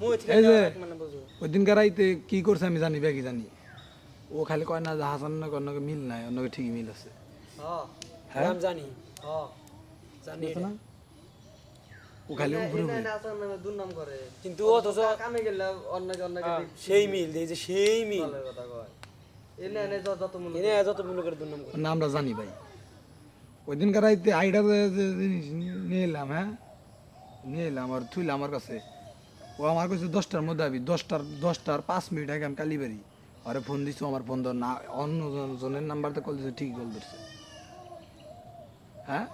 এই যে এক মানে বুঝো ওই দিনকার রাইতে কি করছে আমি জানি ব্যাগি জানি? ও খালি কয় না যে হাসান না অন্যকে মিল নাই অন্যকে ঠিকই মিল আছে। হ্যাঁ হ্যাঁ? জানি। হ্যাঁ জানি না? ও খালি উপরে উপরে দুর্নাম করে কিন্তু অথচ কামে গেলে অন্যকে অন্যকে হ্যাঁ, সেই মিল এই যে সেই মিল। কথা কয়। আমরা জানি ভাই। ওই দিনকার রাইতে আইডা যে যে জিনিস নিয়ে এলাম হ্যাঁ? নিয়ে এলাম আর থুইলাম আমার কাছে। ও আমার কাছে দশটার মধ্যে আবি দশটার দশটার পাঁচ মিনিট আগে আমি কালীবাড়ি আরে ফোন দিছো আমার ফোন ধর না অন্য জন- জনের নাম্বারতে কল দিছে ঠিক কল ধরছে। হ্যাঁ?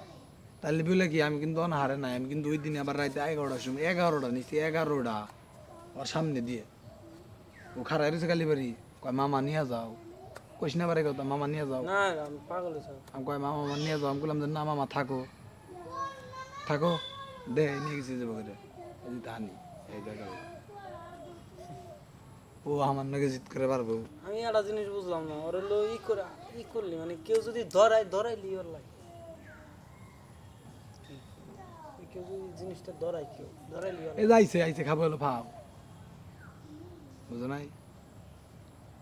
তাহলে বলে কি আমি কিন্তু অনাহারে নাই আমি কিন্তু ওই দিনে আবার রাইতে এগারোটার সময় এগারোটা নিচ্ছি এগারোটা ওর সামনে দিয়ে। ও খারাই রয়েছে কালীবাড়ি কয় মামা নিয়ে যাও। কইস না পারে কথা মামা নিয়ে যাও। আমি কয় মামা মামা নিয়ে যাও। আমি বললাম যে না মামা থাকো। থাকো? দে নিয়ে গেছি যাব করে যে তাহানি এই ও আমার নাকি জিত করে পারব। আমি একটা জিনিস বুঝলাম না ওর হলো ই করে ই করলি মানে কেউ যদি ধরাই ধরাইলি ওর লাগে কেউ যদি জিনিসটা ধরাই কেউ ধরাইলি ওর এই যাইছে আইছে খাব হলো ফাও। বুঝো নাই?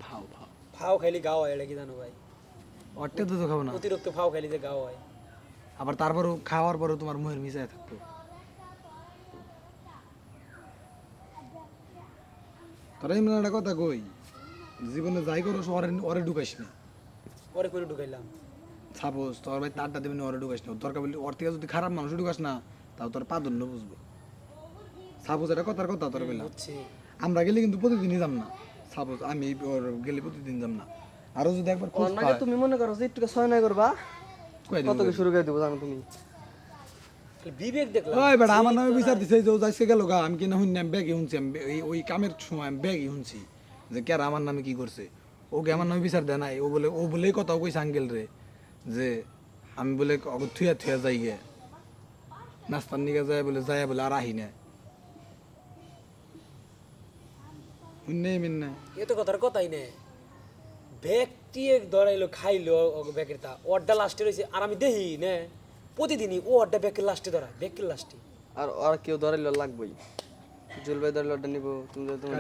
ফাও ফাও। ফাও খাইলি গাও হয় এটা কি জানো ভাই? অট্টে তো তো খাব না। অতিরিক্ত ফাও খাইলি যে গাও হয়। আবার তারপরও খাওয়ার পরেও তোমার মুহের মিশায় থাকতো। একটা কথা কই জীবনে যাই করো ওরে ওরে ঢুকাইস না। করে ঢুকাইলাম। সাপোজ তোর ভাই তারটা দেবেন ওরে ঢুকাইস না। দরকার বলি ওর থেকে যদি খারাপ মানুষ ঢুকাস না তাও তোর বুঝব। সাপোজ এটা কথার কথা তোর বললাম আমরা গেলে কিন্তু প্রতিদিনই যাম না। সাপোজ আমি ওর গেলে প্রতিদিন যাম না। আরও যদি একবার তুমি মনে করো যে একটু ছয় নয় করবা কত শুরু করে দেবো জানো তুমি? বিবেক দেখলাম। ওই বেটা আমার নামে বিচার দিছে যে যাইছে গেল গা আমি কিনা শুনলাম ব্যাগে শুনছি ওই কামের সময় আমি ব্যাগে শুনছি যে কে আমার নামে কি করছে। ওকে আমার নামে বিচার দেয় নাই ও বলে ও বলেই কথা কইছে আঙ্কেল রে যে আমি বলে থুয়া থুয়া যাই গে। নাস্তার নিকে যায় বলে যায় বলে আর আহি না শুননে মিন না এ তো কথার কথাই নে ব্যক্তি এক ধরাইলো খাইলো ব্যাগের তা। ওরটা লাস্টে রয়েছে আর আমি দেখি নে? প্রতিদিনই ও ওরটা ব্যাগের লাস্টে ধরা ব্যাগের লাস্টে আর আর কেউ ধরাইলো লাগবেই। জুলবাই ধরাইলে ওটা নিবো, তুমি